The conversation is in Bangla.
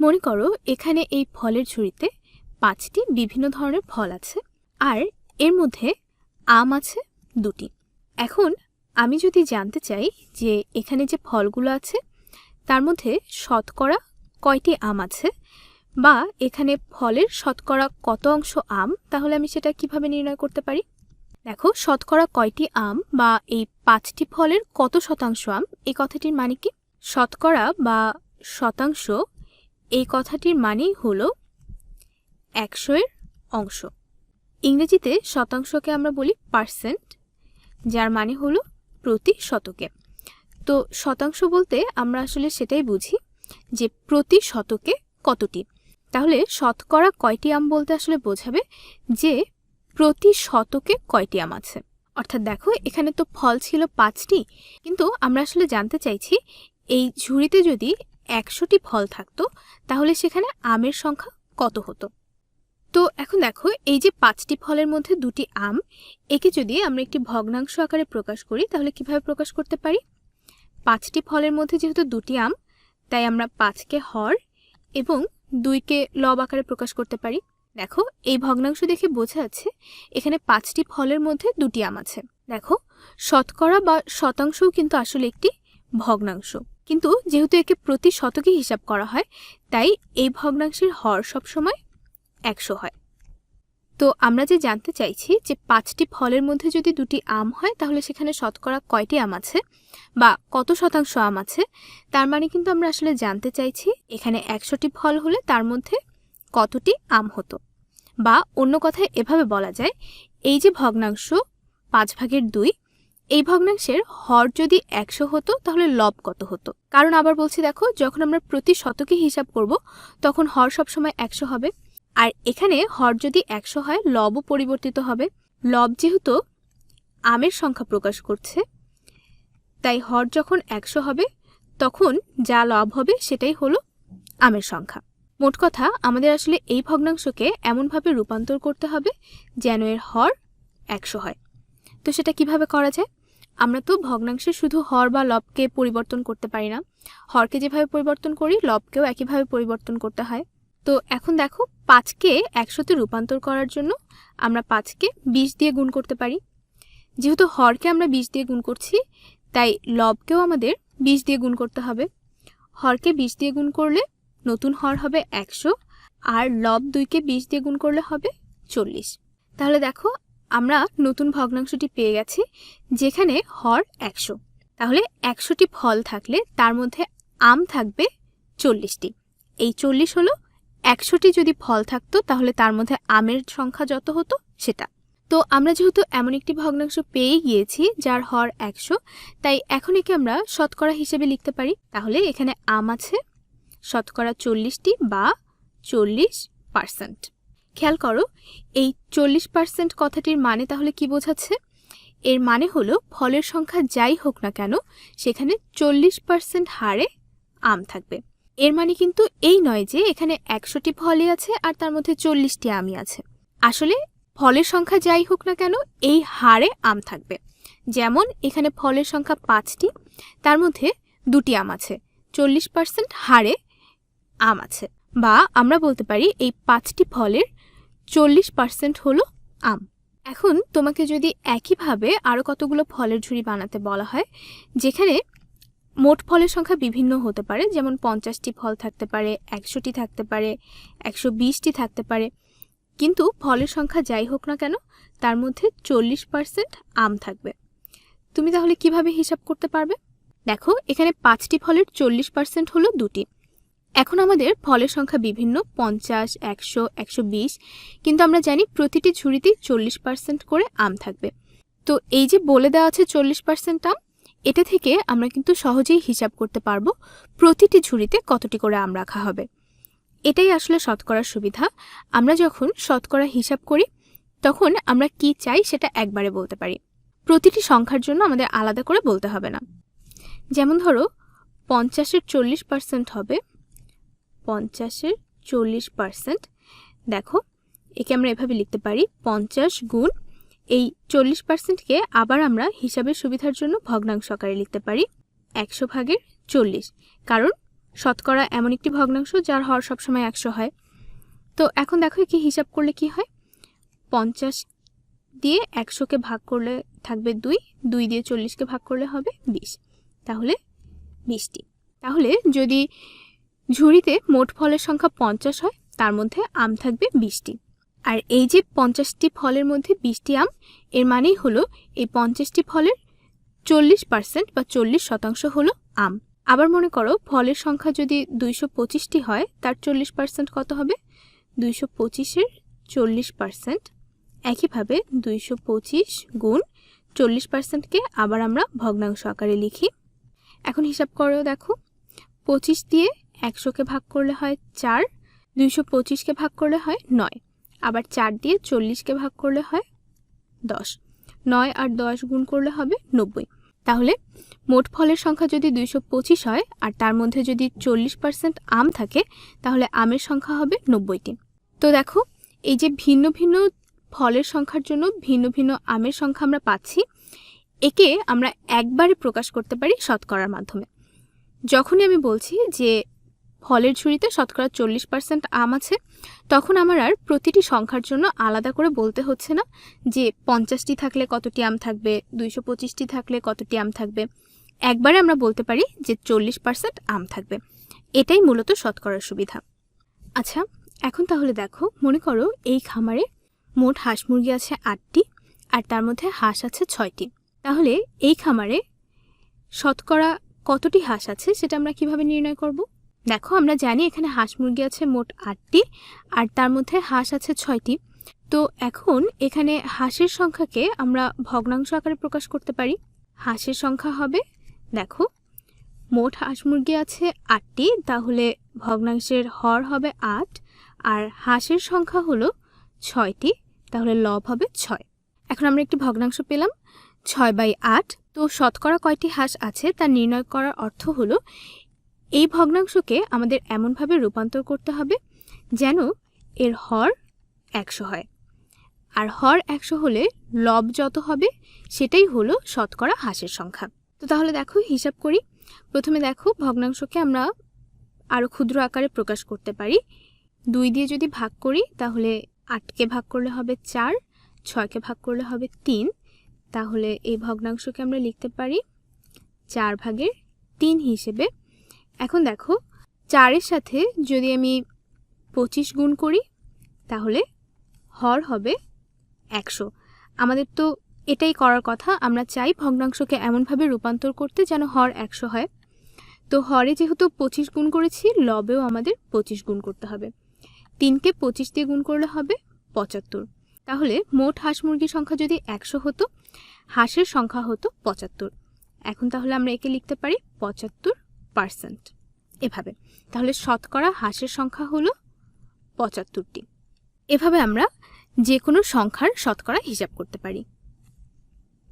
মনে করো, এখানে এই ফলের ঝুড়িতে পাঁচটি বিভিন্ন ধরনের ফল আছে আর এর মধ্যে আম আছে দুটি। এখন আমি যদি জানতে চাই যে এখানে যে ফলগুলো আছে, তার মধ্যে শতকরা কয়টি আম আছে বা এখানে ফলের শতকরা কত অংশ আম, তাহলে আমি সেটা কীভাবে নির্ণয় করতে পারি? দেখো, শতকরা কয়টি আম বা এই পাঁচটি ফলের কত শতাংশ আম, এই কথাটির মানে কি? শতকরা বা শতাংশ এই কথাটির মানেই হল একশো এর অংশ। ইংরেজিতে শতাংশকে আমরা বলি পার্সেন্ট, যার মানে হলো প্রতি শতকে। তো শতাংশ বলতে আমরা আসলে সেটাই বুঝি যে প্রতি শতকে কতটি। তাহলে শতকরা কয়টি আম বলতে আসলে বোঝাবে যে প্রতি শতকে কয়টি আম আছে। অর্থাৎ দেখো, এখানে তো ফল ছিল পাঁচটি, কিন্তু আমরা আসলে জানতে চাইছি এই ঝুড়িতে যদি একশোটি ফল থাকতো, তাহলে সেখানে আমের সংখ্যা কত হতো? তো এখন দেখো, এই যে পাঁচটি ফলের মধ্যে দুটি আম, একে যদি আমরা একটি ভগ্নাংশ আকারে প্রকাশ করি, তাহলে কীভাবে প্রকাশ করতে পারি? পাঁচটি ফলের মধ্যে যেহেতু দুটি আম, তাই আমরা পাঁচকে হর এবং দুইকে লব আকারে প্রকাশ করতে পারি। দেখো, এই ভগ্নাংশ দেখে বোঝা যাচ্ছে, এখানে পাঁচটি ফলের মধ্যে দুটি আম আছে। দেখো, শতকরা বা শতাংশও কিন্তু আসলে একটি ভগ্নাংশ। কিন্তু যেহেতু একে প্রতি শতকে হিসাব করা হয়, তাই এই ভগ্নাংশের হর সবসময় একশো হয়। তো আমরা যে জানতে চাইছি যে পাঁচটি ফলের মধ্যে যদি দুটি আম হয়, তাহলে সেখানে শতকরা কয়টি আম আছে বা কত শতাংশ আম আছে? তার মানে কিন্তু আমরা আসলে জানতে চাইছি এখানে একশোটি ফল হলে তার মধ্যে কতটি আম হতো? বা অন্য কথায় এভাবে বলা যায়, এই যে ভগ্নাংশ পাঁচ ভাগের দুই এই ভগ্নাংশের হর যদি একশো হতো, তাহলে লব কত হতো? কারণ আবার বলছি দেখো, যখন আমরা প্রতি শতকে হিসাব করব, তখন হর সবসময় একশো হবে। আর এখানে হর যদি একশো হয়, লবও পরিবর্তিত হবে। লব যেহেতু আমের সংখ্যা প্রকাশ করছে, তাই হর যখন একশো হবে, তখন যা লব হবে, সেটাই হলো আমের সংখ্যা। মোট কথা, আমাদের আসলে এই ভগ্নাংশকে এমনভাবে রূপান্তর করতে হবে যেন এর হর একশো হয়। তো সেটা কীভাবে করা যায়? আমরা তো ভগ্নাংশে শুধু হর বা লবকে পরিবর্তন করতে পারি না। হরকে যেভাবে পরিবর্তন করি, লবকেও একইভাবে পরিবর্তন করতে হয়। তো এখন দেখো, পাঁচকে একশোতে রূপান্তর করার জন্য আমরা পাঁচকে বিশ দিয়ে গুণ করতে পারি। যেহেতু হরকে আমরা বিশ দিয়ে গুণ করছি, তাই লবকেও আমাদের বিশ দিয়ে গুণ করতে হবে। হরকে বিশ দিয়ে গুণ করলে নতুন হর হবে একশো, আর লব দুইকে বিশ দিয়ে গুণ করলে হবে চল্লিশ। তাহলে দেখো আমরা নতুন ভগ্নাংশটি পেয়ে গেছি, যেখানে হর একশো। তাহলে একশোটি ফল থাকলে তার মধ্যে আম থাকবে চল্লিশটি। এই চল্লিশ হলো, একশোটি যদি ফল থাকতো, তাহলে তার মধ্যে আমের সংখ্যা যত হতো, সেটা। তো আমরা যেহেতু এমন একটি ভগ্নাংশ পেয়ে গিয়েছি, যার হর একশো, তাই এখন একে আমরা শতকরা হিসেবে লিখতে পারি। তাহলে এখানে আম আছে, শতকরা চল্লিশটি বা চল্লিশ পার্সেন্ট। খেয়াল করো, এই চল্লিশ পার্সেন্ট কথাটির মানে তাহলে কি বোঝাচ্ছে? এর মানে হলো ফলের সংখ্যা যাই হোক না কেন, সেখানে চল্লিশ পার্সেন্ট হারে আম থাকবে। এর মানে কিন্তু এই নয় যে এখানে একশোটি ফলই আছে আর তার মধ্যে চল্লিশটি আমই আছে। আসলে ফলের সংখ্যা যাই হোক না কেন, এই হারে আম থাকবে। যেমন এখানে ফলের সংখ্যা পাঁচটি, তার মধ্যে দুটি আম আছে, চল্লিশ পার্সেন্ট হারে আম আছে। বা আমরা বলতে পারি এই পাঁচটি ফলের চল্লিশ পার্সেন্ট হলো আম। এখন তোমাকে যদি একইভাবে আরও কতগুলো ফলের ঝুড়ি বানাতে বলা হয়, যেখানে মোট ফলের সংখ্যা বিভিন্ন হতে পারে, যেমন পঞ্চাশটি ফল থাকতে পারে, একশোটি থাকতে পারে, একশো বিশটি থাকতে পারে, কিন্তু ফলের সংখ্যা যাই হোক না কেন, তার মধ্যে চল্লিশ পার্সেন্ট আম থাকবে। তুমি তাহলে কীভাবে হিসাব করতে পারবে? দেখো, এখানে পাঁচটি ফলের চল্লিশ পার্সেন্ট হলো দুটি। এখন আমাদের ফলের সংখ্যা বিভিন্ন, পঞ্চাশ, একশো একশো বিশ, কিন্তু আমরা জানি প্রতিটি ঝুড়িতেই চল্লিশ পার্সেন্ট করে আম থাকবে। তো এই যে বলে দেওয়া আছে চল্লিশ পার্সেন্ট আম, এটা থেকে আমরা কিন্তু সহজেই হিসাব করতে পারব প্রতিটি ঝুড়িতে কতটি করে আম রাখা হবে। এটাই আসলে শতকরার সুবিধা। আমরা যখন শতকরা হিসাব করি, তখন আমরা কি চাই সেটা একবারে বলতে পারি। প্রতিটি সংখ্যার জন্য আমাদের আলাদা করে বলতে হবে না। যেমন ধরো, পঞ্চাশের চল্লিশ পার্সেন্ট হবে পঞ্চাশের চল্লিশ পার্সেন্ট। দেখো, একে আমরা এভাবে লিখতে পারি, পঞ্চাশ গুণ এই চল্লিশ পার্সেন্টকে আবার আমরা হিসাবের সুবিধার জন্য ভগ্নাংশ আকারে লিখতে পারি, একশো ভাগের চল্লিশ। কারণ শতকরা এমন একটি ভগ্নাংশ যার হর সবসময় একশো হয়। তো এখন দেখো কি হিসাব করলে কি হয়? পঞ্চাশ দিয়ে একশোকে ভাগ করলে থাকবে দুই দুই দিয়ে চল্লিশকে ভাগ করলে হবে বিশ। তাহলে বিশটি। তাহলে যদি ঝুড়িতে মোট ফলের সংখ্যা পঞ্চাশ হয়, তার মধ্যে আম থাকবে বিশটি। আর এই যে পঞ্চাশটি ফলের মধ্যে বিশটি আম, এর মানেই হলো এই পঞ্চাশটি ফলের চল্লিশ পার্সেন্ট বা চল্লিশ শতাংশ হলো আম। আবার মনে করো, ফলের সংখ্যা যদি দুইশো পঁচিশটি হয়, তার চল্লিশ পার্সেন্ট কত হবে? দুইশো পঁচিশের চল্লিশ পার্সেন্ট। একইভাবে দুইশো পঁচিশ গুণ চল্লিশ পার্সেন্টকে আবার আমরা ভগ্নাংশ আকারে লিখি। এখন হিসাব করেও দেখো, পঁচিশ দিয়ে একশোকে ভাগ করলে হয় চার, দুইশো পঁচিশকে ভাগ করলে হয় নয়। আবার চার দিয়ে চল্লিশকে ভাগ করলে হয় দশ। নয় আর দশ গুণ করলে হবে নব্বই। তাহলে মোট ফলের সংখ্যা যদি দুইশো পঁচিশ হয় আর তার মধ্যে যদি চল্লিশ পার্সেন্ট আম থাকে, তাহলে আমের সংখ্যা হবে নব্বইটি। তো দেখো, এই যে ভিন্ন ভিন্ন ফলের সংখ্যার জন্য ভিন্ন ভিন্ন আমের সংখ্যা আমরা পাচ্ছি, একে আমরা একবারে প্রকাশ করতে পারি শতকরার মাধ্যমে। যখনই আমি বলছি যে ফলের ঝুড়িতে শতকরা চল্লিশ পার্সেন্ট আম আছে। তখন আমার আর প্রতিটি সংখ্যার জন্য আলাদা করে বলতে হচ্ছে না যে পঞ্চাশটি থাকলে কতটি আম থাকবে, দুইশো পঁচিশটি থাকলে কতটি আম থাকবে। একবারে আমরা বলতে পারি যে চল্লিশ পার্সেন্ট আম থাকবে। এটাই মূলত শতকরার সুবিধা। আচ্ছা এখন তাহলে দেখো, মনে করো এই খামারে মোট হাঁস মুরগি আছে আটটি আর তার মধ্যে হাঁস আছে ছয়টি। তাহলে এই খামারে শতকরা কতটি হাঁস আছে সেটা আমরা কীভাবে নির্ণয় করব? দেখো, আমরা জানি এখানে হাঁস মুরগি আছে মোট আটটি, আর তার মধ্যে হাঁস আছে ছয়টি। তো এখন এখানে হাঁসের সংখ্যাকে আমরা ভগ্নাংশ আকারে প্রকাশ করতে পারি। হাঁসের সংখ্যা হবে, দেখো, মোট হাঁস মুরগি আছে আটটি, তাহলে ভগ্নাংশের হর হবে আট, আর হাঁসের সংখ্যা হলো ছয়টি, তাহলে লব হবে ছয়। এখন আমরা একটি ভগ্নাংশ পেলাম, ছয় বাই আট। তো শতকরা কয়টি হাঁস আছে, তা নির্ণয় করার অর্থ হলো এই ভগ্নাংশকে আমাদের এমনভাবে রূপান্তর করতে হবে যেন এর হর একশো হয়। আর হর একশো হলে লব যত হবে, সেটাই হলো শতকরা হাঁসের সংখ্যা। তো তাহলে দেখো, হিসাব করি। প্রথমে দেখো, ভগ্নাংশকে আমরা আরও ক্ষুদ্র আকারে প্রকাশ করতে পারি। দুই দিয়ে যদি ভাগ করি, তাহলে আটকে ভাগ করলে হবে চার, ছয়কে ভাগ করলে হবে তিন। তাহলে এই ভগ্নাংশকে আমরা লিখতে পারি চার ভাগের তিন হিসেবে এখন দেখো, চারের সাথে যদি আমি পঁচিশ গুণ করি, তাহলে হর হবে একশো। আমাদের তো এটাই করার কথা, আমরা চাই ভগ্নাংশকে এমনভাবে রূপান্তর করতে যেন হর একশো হয়। তো হরে যেহেতু পঁচিশ গুণ করেছি, লবেও আমাদের পঁচিশ গুণ করতে হবে। তিনকে পঁচিশ দিয়ে গুণ করলে হবে পঁচাত্তর। তাহলে মোট হাঁস মুরগির সংখ্যা যদি একশো হতো, হাঁসের সংখ্যা হতো পঁচাত্তর। এখন তাহলে আমরা একে লিখতে পারি পঁচাত্তর পার্সেন্ট। এভাবে। তাহলে শতকরা হাঁসের সংখ্যা হলো পঁচাত্তরটি। এভাবে আমরা যে কোনো সংখ্যার শতকরা হিসাব করতে পারি।